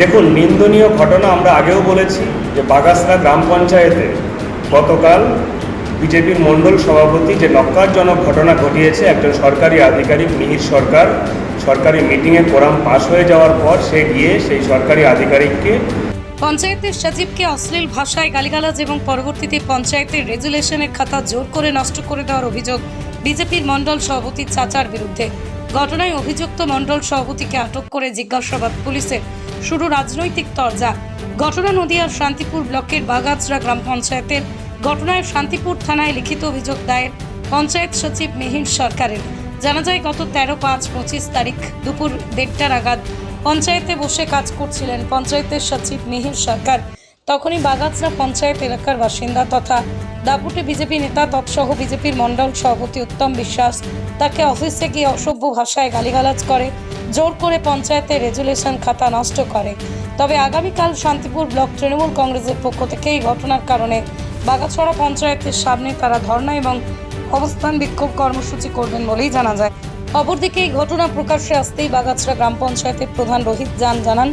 দেখুন, নিন্দনীয় ঘটনা আমরা আগেও বলেছি যে বাগাসরা গ্রাম পঞ্চায়েতে গতকাল বিজেপির মণ্ডল সভাপতি যে নক্কারজনক ঘটনা ঘটিয়েছে, একজন সরকারি আধিকারিক, মিহির সরকার, সরকারি মিটিংয়ে কোরাম পাশ হয়ে যাওয়ার পর সে গিয়ে সেই সরকারি আধিকারিককে পঞ্চায়েতের সচিবকে অশ্লীল ভাষায় গালিগালাজ এবং পরবর্তীতে পঞ্চায়েতের রেজুলেশনের খাতা জোর করে নষ্ট করে দেওয়ার অভিযোগ বিজেপির মণ্ডল সভাপতি চাচার বিরুদ্ধে। ঘটনায় অভিযুক্ত মণ্ডল সভাপতিকে আটক করে জিজ্ঞাসাবাদ পুলিশের শুরু রাজনৈতিক তরজা। ঘটনা নদিয়ার শান্তিপুর ব্লকের বাগাছড়া গ্রাম পঞ্চায়েতের ঘটনায় শান্তিপুর থানায় লিখিত অভিযোগ দায়ের পঞ্চায়েত সচিব মিহির সরকারের। জানা যায়, গত তেরো পাঁচ পঁচিশ তারিখ দুপুর দেড়টা নাগাদ পঞ্চায়েতে বসে কাজ করছিলেন পঞ্চায়েতের সচিব মিহির সরকার। তখনই বাগাছড়া পঞ্চায়েত এলাকার বাসিন্দা তথা দাপুটে বিজেপি নেতা, তৎসহ বিজেপির মণ্ডল সভাপতি উত্তম বিশ্বাস তাকে অফিসে গিয়ে অসভ্য ভাষায় গালিগালাজ করে, জোর করে পঞ্চায়েতের রেজুলেশন খাতা নষ্ট করে। তবে আগামীকাল শান্তিপুর ব্লক তৃণমূল কংগ্রেসের পক্ষ থেকে এই ঘটনার কারণে বাগাছড়া পঞ্চায়েতের সামনে তারা ধর্ণা এবং অবস্থান বিক্ষোভ কর্মসূচি করবেন বলেই জানা যায়। অপরদিকে এই ঘটনা প্রকাশ্যে আসতেই বাগাছড়া গ্রাম পঞ্চায়েতের প্রধান রোহিত জান জানান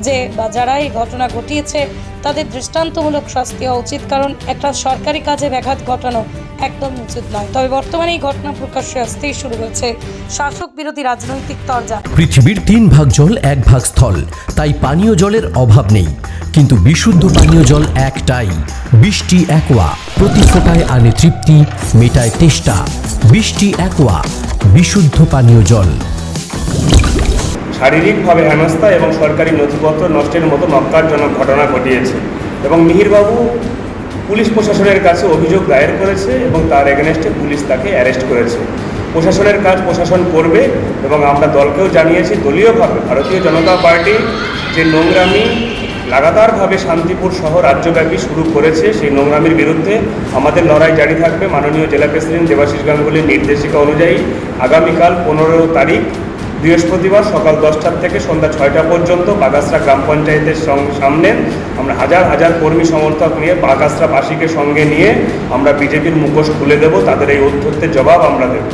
যে বা যারা এই ঘটনা ঘটিয়েছে, তাদের দৃষ্টান্তমূলক শাস্তি হওয়া উচিত, কারণ একটা সরকারি কাজে ব্যাঘাত ঘটানো একদম উচিত নয়। তবে বর্তমানে এই ঘটনা প্রকাশ্যে আসতেই শুরু হয়েছে। শাসক বিরোধী রাজনৈতিক তরজা। পৃথিবীর তিন ভাগ জল, এক ভাগ স্থল। তাই পানীয় জলের অভাব নেই। কিন্তু বিশুদ্ধ পানীয় জল একটাই। বৃষ্টি, একোয়া। প্রতি ফোটায় আনে তৃপ্তি, মেটায় তেষ্টা। বৃষ্টি, একোয়া। বিশুদ্ধ পানীয় জল। শারীরিকভাবে হেনস্থা এবং সরকারি নথিপত্র নষ্টের মতো নক্কারজনক ঘটনা ঘটিয়েছে। এবং মিহিরবাবু পুলিশ প্রশাসনের কাছে অভিযোগ দায়ের করেছে এবং তার এগেনস্টে পুলিশ তাকে অ্যারেস্ট করেছে। প্রশাসনের কাজ প্রশাসন করবে এবং আমরা দলকেও জানিয়েছি, দলীয়ভাবে ভারতীয় জনতা পার্টি যে নোংরামি লাগাতারভাবে শান্তিপুর সহ রাজ্যব্যাপী শুরু করেছে, সেই নোংরামির বিরুদ্ধে আমাদের লড়াই জারি থাকবে। মাননীয় জেলা প্রেসিডেন্ট দেবাশিস গাঙ্গুলির নির্দেশিকা অনুযায়ী আগামীকাল পনেরো তারিখ বৃহস্পতিবার সকাল দশটার থেকে সন্ধ্যা ছয়টা পর্যন্ত বাগাসরা গ্রাম পঞ্চায়েতের সামনে আমরা হাজার হাজার কর্মী সমর্থক নিয়ে বাগাসরাবাসীকে সঙ্গে নিয়ে আমরা বিজেপির মুখোশ খুলে দেব তাদের এই উদ্ধত্তের জবাব আমরা দেব।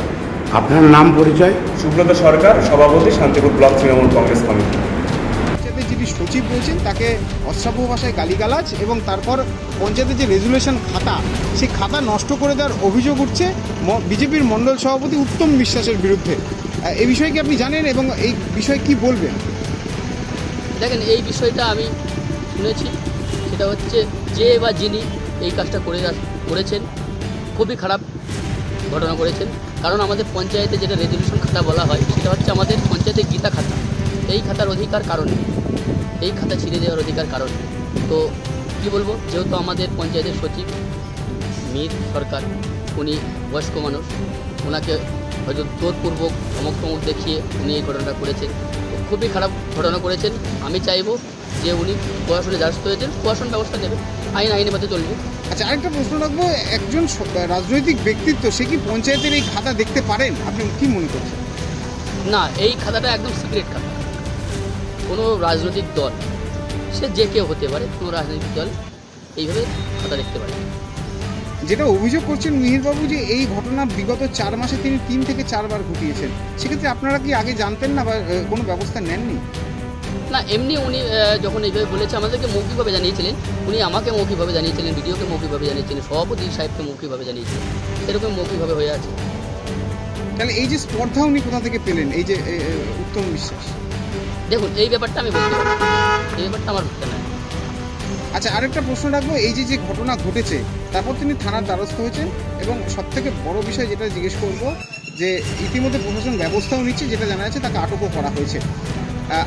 আপনার নাম পরিচয়? সুব্রত সরকার সভাপতি Shantipur block Trinamool Congress committee. যিনি সচিব রয়েছেন তাকে অশ্রাব্য ভাষায় গালিগালাজ এবং তারপর পঞ্চায়েতের যে রেজুলেশন খাতা সেই খাতা নষ্ট করে দেওয়ার অভিযোগ উঠছে ম- বিজেপির মণ্ডল সভাপতি উত্তম বিশ্বাসের বিরুদ্ধে। এই বিষয়ে কি আপনি জানেন এবং এই বিষয়ে কি বলবেন? দেখেন, এই বিষয়টা আমি শুনেছি। সেটা হচ্ছে যে বা যিনি এই কাজটা করে করেছেন, খুবই খারাপ ঘটনা করেছেন। কারণ আমাদের পঞ্চায়েতে যেটা রেজলিউশন খাতা বলা হয়, সেটা হচ্ছে আমাদের পঞ্চায়েতের গীতা খাতা। এই খাতার অধিকার কারণে এই খাতা ছিঁড়ে দেওয়ার অধিকার কারণে তো কি বলব? যেহেতু আমাদের পঞ্চায়েতের সচিব, মীর সরকার, উনি বয়স্ক মানুষ, ওনাকে হয়তো জোরপূর্বক অমক টমক দেখিয়ে উনি এই ঘটনাটা করেছেন। খুবই খারাপ ঘটনা করেছেন। আমি চাইব যে উনি প্রশাসনে দ্বারস্থ হয়েছেন প্রশাসন ব্যবস্থা নেবে আইন আইনের মধ্যে চলবে। আচ্ছা আরেকটা প্রশ্ন রাখব একজন রাজনৈতিক ব্যক্তিত্ব সে কি পঞ্চায়েতের এই খাতা দেখতে পারেন? আপনি কি মনে করছেন? না এই খাতাটা একদম সিক্রেট খাতা। কোনো রাজনৈতিক দল সে যে কেউ হতে পারে কোনো রাজনৈতিক দল এইভাবে খাতা দেখতে পারে। যেটা অভিযোগ করছেন মিহিরবাবু যে এই ঘটনা বিগত চার মাসে তিনি তিন থেকে চারবার ঘটিয়েছেন। সেক্ষেত্রে আপনারা কি আগে জানতেন না বা কোনো ব্যবস্থা নেননি? না এমনি উনি যখন এইভাবে বলেছে আমাদেরকে মৌখিকভাবে জানিয়েছিলেন। উনি আমাকে মৌখিকভাবে জানিয়েছিলেন ভিডিওকে মৌখিকভাবে জানিয়েছিলেন সভাপতি সাহেবকে মৌখিকভাবে জানিয়েছিলেন। এরকম মৌখিকভাবে হয়ে আছে। তাহলে এই যে স্পর্ধা উনি কোথা থেকে পেলেন? এই যে উত্তম বিশ্বাস। দেখুন এই ব্যাপারটা আমি বলতে পারি এই ব্যাপারটা আমার বুঝতে নাই আচ্ছা আরেকটা প্রশ্ন রাখব, এই যে যে ঘটনা ঘটেছে, তারপর তিনি থানার দ্বারস্থ হয়েছেন এবং সব থেকে বড় বিষয় যেটা জিজ্ঞেস করব, যে ইতিমধ্যে প্রশাসন ব্যবস্থাও নিচ্ছে, যেটা জানা যাচ্ছে তাকে আটকও করা হয়েছে।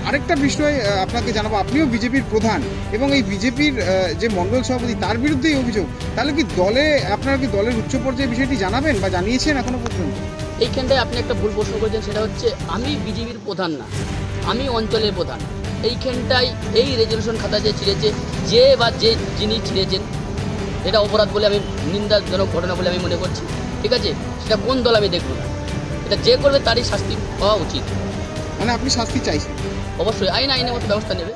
আরেকটা বিষয় আপনাকে জানাব, আপনিও বিজেপির প্রধান এবং এই বিজেপির যে মণ্ডল সভাপতি, তার বিরুদ্ধেই অভিযোগ। তাহলে কি দলে, আপনারা কি দলের উচ্চ পর্যায়ে বিষয়টি জানাবেন বা জানিয়েছেন এখনও পর্যন্ত? এইখানটায় আপনি একটা ভুল প্রশ্ন করেছেন, সেটা হচ্ছে, আমি বিজেপির প্রধান না, আমি অঞ্চলের প্রধান। এইখানটায় এই রেজলিউশন খাতা যে ছিঁড়েছে যে বা যে যিনি ছিঁড়েছেন এটা অপরাধ বলে আমি নিন্দাজনক ঘটনা বলে আমি মনে করছি। ঠিক আছে? সেটা কোন দল আমি দেখব না। এটা যে করবে তারই শাস্তি হওয়া উচিত। মানে আপনি শাস্তি চাইছেন? অবশ্যই আইন আইনের মতো ব্যবস্থা নেবে।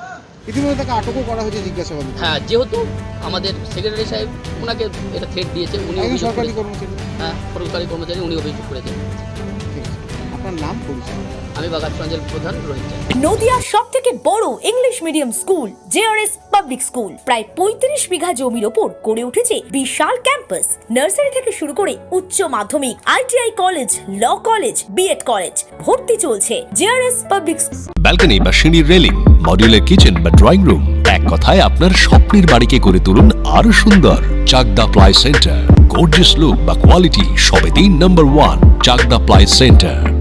ইতিমধ্যে তাকে আটকও করা হয়েছে জিজ্ঞাসাবাদ। হ্যাঁ যেহেতু আমাদের সেক্রেটারি সাহেব ওনাকে এটা থ্রেট দিয়েছে উনি সরকারি কর্মচারী। হ্যাঁ সরকারি কর্মচারী উনি অভিযোগ করেছেন। আপনার নাম পরিচয়। আমি অঞ্চল প্রধান রোহিত চাই। নদিয়ার সব থেকে বড় English medium school JRS public school প্রায় পঁয়ত্রিশ বিঘা জমির ওপর গড়ে উঠেছে বিশাল ক্যাম্পাস নার্সারি থেকে শুরু করে উচ্চ মাধ্যমিক ITI college law college BEd college ভর্তি চলছে জেআরএস পাবলিক ব্যালকনি বা সিঁড়ির রেলিং মডিউলার কিচেন বা ড্রয়িং রুম এক কথায় আপনার স্বপ্নের বাড়িকে করে তুলুন আরও সুন্দর। Chakdah ply centre gorgeous look বা কোয়ালিটি সবে তিন নম্বর one Chakdah ply centre